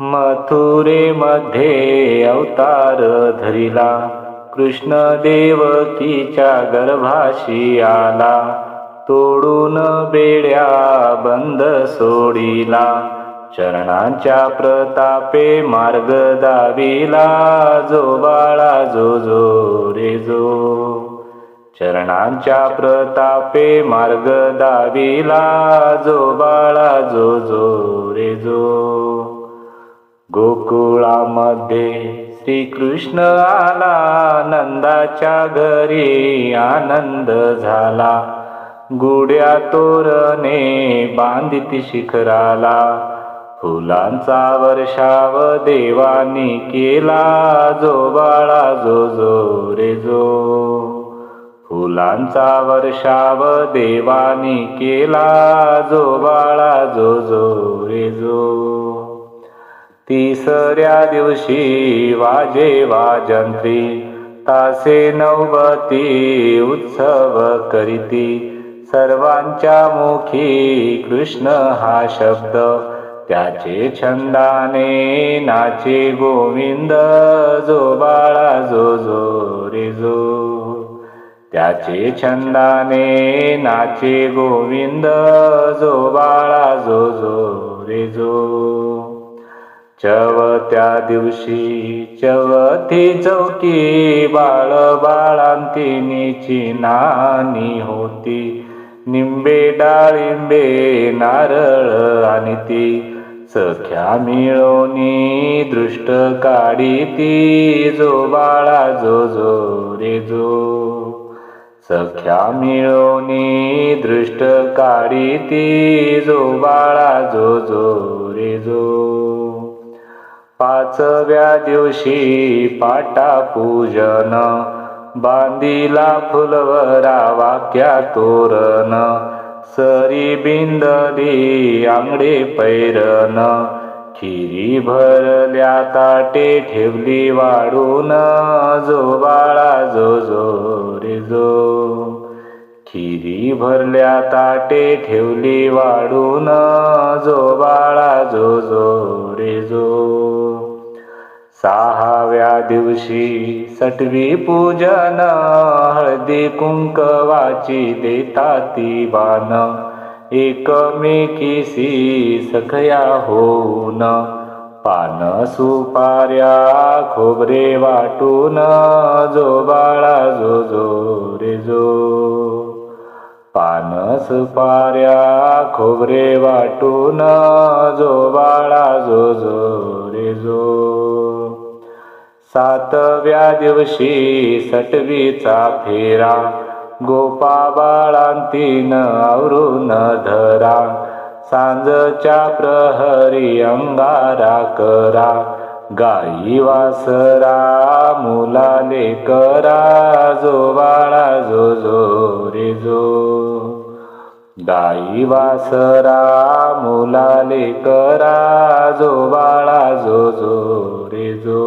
मथुरेमध्ये अवतार धरिला. कृष्ण देवकीच्या गर्भाशी आला. तोडून बेड्या बंद सोडिला. चरणांच्या प्रतापे मार्ग दाविला जो बाळा जो जो रे जो. चरणांच्या प्रतापे मार्ग दाविला जो बाळा जो जो रे जो. गोकुळामध्ये श्रीकृष्ण आला नंदाच्या घरी आनंद झाला. गुड्या तोरणे बांधित शिखराला फुलांचा वर्षाव देवानी केला. जो बाळा जो जो रे जो. फुलांचा वर्षाव देवानी केला. जो बाळा जो जो रे जो. तिसऱ्या दिवशी वाजे वाजंत्री तासे नवबती उत्सव करीती. सर्वांच्या मुखी कृष्ण हा शब्द त्याचे छंदाने नाचे गोविंद जो बाळा जो जो रे जो. त्याचे छंदाने नाचे गोविंद जो बाळा जो जो रे जो. चवत्या दिवशी चवथी चौकी बाळ बाळांतिनीची नानी होती. निंबे डाळिंबे नारळ आणि ती सख्या मिळवणी दृष्ट काढी ती जो बाळा जो जो रे जो. सख्या मिळवणी दृष्ट काढी ती जो बाळा जो जो रे जो. पाचव्या दिवशी पाटा पूजन बांधिला फुलवरा वाक्या तोरण. सरी बिंदली आंगडे पैरन खिरी भरल्या ताटे ठेवली वाढून जो बाळा जो जो रे जो खिरी भरल्या ताटे ठेवली वाढून जो बाळा जो जो रे जो. सहाव्या दिवशी सटवी पूजन हळदी कुंकवाची देता ती बाण एकमेकीसी सखया होऊन पान सुपाऱ्या खोबरे वाटून जो बाळा जो जो सुपाऱ्या खोबरे वाटून जो बाळा जो जो रे जो. सातव्या दिवशी सटवीचा फेरा गोपा बाळांतीन आवरून धरा. सांजच्या प्रहरी अंगारा करा गाई वासरा मुलाले करा. जो बाळा जो जो रे जो. दाई वासरा मुलाले करा जो बाळा जो जो रे जो.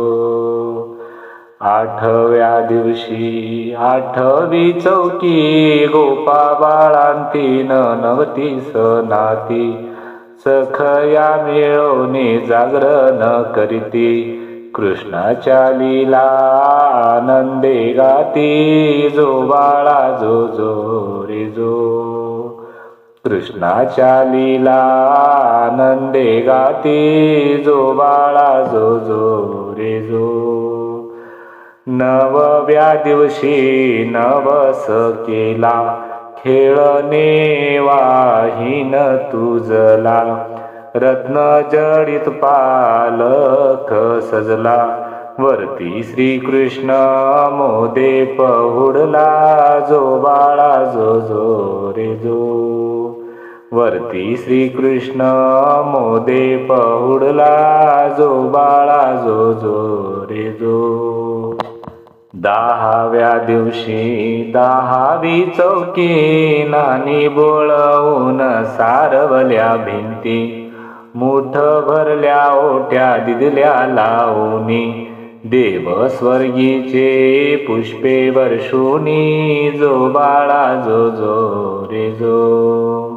आठव्या दिवशी आठवी चौकी गोपा बाळांतीन नवती नाती सखया मिळवणे जागरण करीती. कृष्णाच्या लीला आनंदे गाती जो बाळा जो जो रे जो. कृष्णाच्या लीला आनंदे गाती जो बाळा जो जो रे जो. नवव्या दिवशी नवस केला खेळणे वाहीन तुझला. रत्न जडित पालख सजला वरती श्रीकृष्ण मोदे पहुडला जो बाळा जो जो रे जो. वरती श्रीकृष्ण मोदे पहुडला जो बाळा जो जो रे जो. दहाव्या दिवशी दहावी चौकी नानी बोळवून सारवल्या भिंती. मुठ भरल्या ओट्या दिदल्या लावूनी. देव स्वर्गीचे पुष्पे वर्षुनी. जो बाळा जो जो रे जो.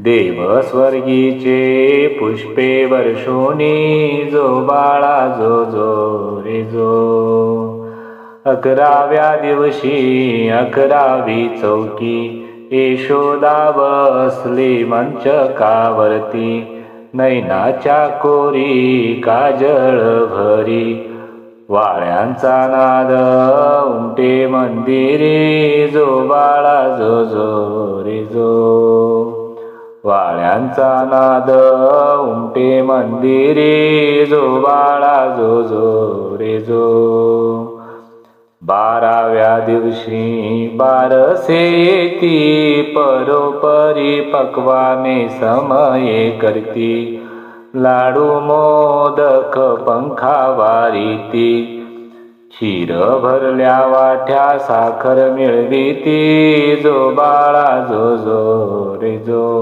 देव स्वर्गीचे पुष्पे वर्षोनी जो बाळा जो जो रे जो. अकराव्या दिवशी अकरावी चौकी यशोदा बसली मंचकावरती. नैनाच्या कोरी काजळ भरी. वाळ्यांचा नाद उमटे मंदिरी जो बाळा जो जो रे जो. वाळ्यांचा नाद उमटे मंदिरी जो बाळा जो जो रे जो. बाराव्या दिवशी बारसे येती परोपरी पक्वाने समये करती. लाडू मोदक पंखा वारीती. क्षीर भरल्या वाट्या साखर मिळविती जो बाळा जो जो रे जो.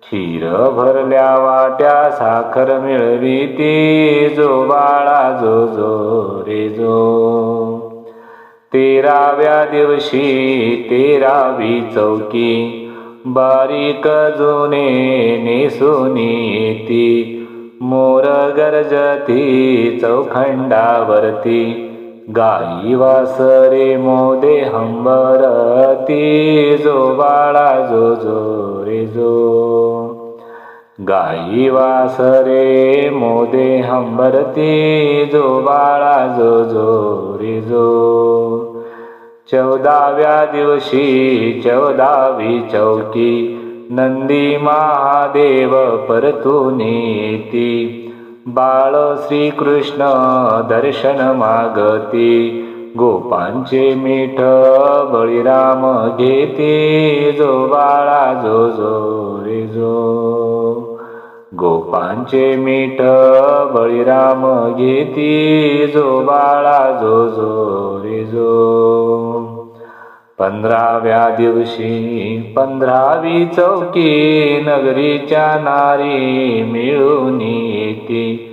क्षीर भरल्या वाट्या साखर मिळविती जो बाळा जो जो रे जो. तेराव्या दिवशी तेरावी चौकी बारीक जुने नेसुनी ती मोर गरजती चौखंडावरती. गाई वासरे मोदे हंबरती जो बाळा जो जो रे जो. गाई वासरे मोदे हंबरती जो बाळा जो जो रे जो. चौदाव्या दिवशी चौदावी चौकी नंदी महादेव परतून येती बाळ श्रीकृष्ण दर्शन मागती. गोपांचे मीठ बळीराम घेते. जो बाळा जो जो रे जो. गोपांचे मीठ बळीराम घेती. जो बाळा जो जो रे जो. पंधराव्या दिवशी पंधरावी चौकी नगरीच्या नारी मिळून येते.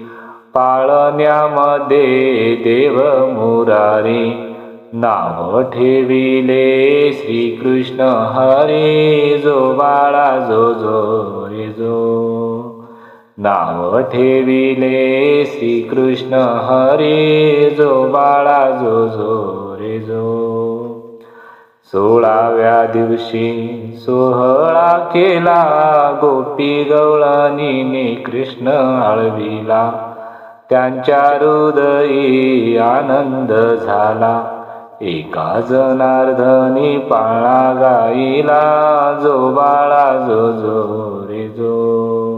पाळण्यामध्ये देव मुरारी नाव ठेविले श्रीकृष्ण हरी जो बाळा जो जो रे जो. नाव ठेविले श्रीकृष्ण हरी जो बाळा जो जो रे जो. सोळाव्या दिवशी सोहळा केला. गोपी गवळानीने कृष्ण आळविला. त्यांच्या हृदयी आनंद झाला. एका जनार्दनी पाळा गाईला. जो बाळा जो जो रे जो.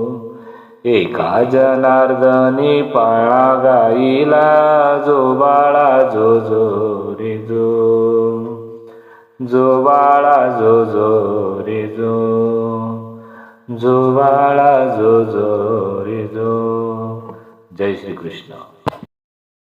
एका जनार्दनी पाळा गाईला. जो बाळा जो जो रे जो. जो बाळा जो जो रे जो. जो बाळा जो जो रे जो. जय श्री कृष्ण